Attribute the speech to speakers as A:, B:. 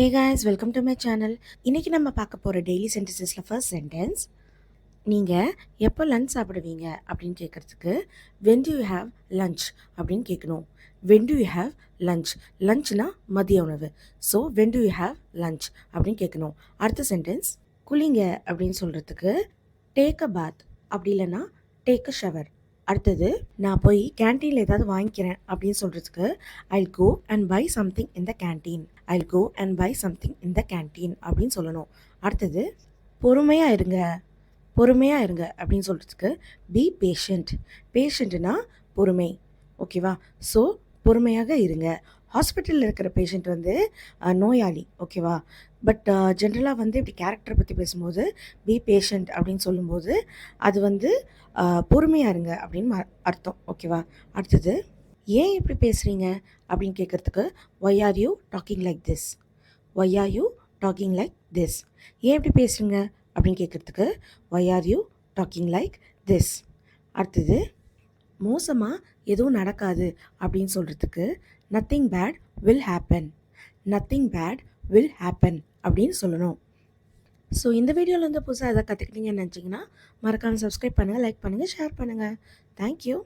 A: Hey guys welcome to my channel இன்றைக்கி நம்ம பார்க்க போகிற டெய்லி சென்டென்சஸில் ஃபர்ஸ்ட் சென்டென்ஸ் நீங்கள் எப்போ லன்ச் சாப்பிடுவீங்க அப்படின்னு கேட்குறதுக்கு when do you have lunch அப்படின்னு கேட்கணும் when do you have lunch லன்ச்னா மதிய உணவு. So when do you have lunch அப்படின்னு கேட்கணும் அடுத்த சென்டென்ஸ் குளிங்க அப்படின்னு சொல்கிறதுக்கு டேக் அ பாத் அப்படி இல்லைன்னா டேக் அ ஷவர் அடுத்தது நான் போய் கேன்டீனில் ஏதாவது வாங்கிக்கிறேன் அப்படின்னு சொல்கிறதுக்கு I go and buy something in the canteen I go and buy something in the canteen அப்படின்னு சொல்லணும். அடுத்தது பொறுமையாக இருங்க. பொறுமையாக இருங்க அப்படின்னு சொல்கிறதுக்கு பி பேஷண்ட் பேஷண்ட்டுனா பொறுமை. ஓகேவா ஸோ பொறுமையாக இருங்க. ஹாஸ்பிட்டலில் இருக்கிற பேஷண்ட் வந்து நோயாளி ஓகேவா பட் ஜென்ரலாக வந்து இப்படி கேரக்டரை பற்றி பேசும்போது பி பேஷண்ட் அப்படின்னு சொல்லும்போது அது வந்து பொறுமையாக இருங்க அப்படின்னு அர்த்தம் ஓகேவா அடுத்தது ஏன் இப்படி பேசுகிறீங்க அப்படின்னு கேட்குறதுக்கு why are you talking like this why are you talking like this ஏன் இப்படி பேசுகிறீங்க அப்படின்னு கேட்குறதுக்கு why are you talking like this அடுத்தது மோசமாக எதுவும் நடக்காது அப்படின்னு சொல்கிறதுக்கு nothing bad will happen nothing bad will happen அப்படின்னு சொல்லணும். ஸோ இந்த வீடியோவில் வந்து புதுசாக எதாவது கற்றுக்கிட்டீங்கன்னு நினச்சிங்கன்னா மறக்காமல் சப்ஸ்கிரைப் பண்ணுங்கள் லைக் பண்ணுங்கள் ஷேர் பண்ணுங்கள் தேங்க்யூ